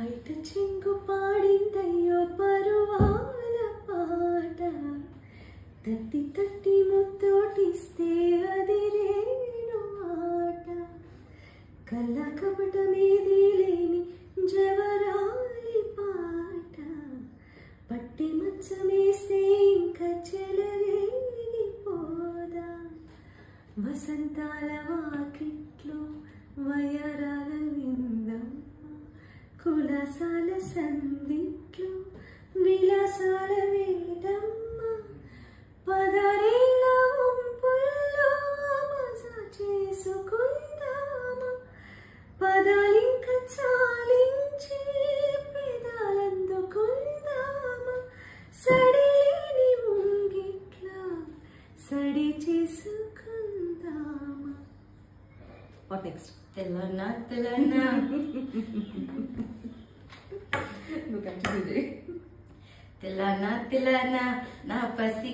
బయట చెంగు పాడిందయ్యో పరువాల పాట. తట్టి తట్టి ముత్తోటిస్తే అది రేణు మాట కళ్ళ కపటమేది లేని జవరాలి పాట. పట్టి మచ్చమేస్తే ఇంకా చెలరేగిపోదా వసంతాల వాకిట్లో వయరా విలాసాల సందిట్లో విలాసాల వేడమ్మ పదరేళ్ళ వంపుల్లో మజా చేసుకుందామా? పదాలింక చాలించి పెదాలందుకుందామా? సడిలేని ముంగిట్లా సడి చేసుకుందామా? What next Telangana Telangana continue Telangana Telangana నా పసి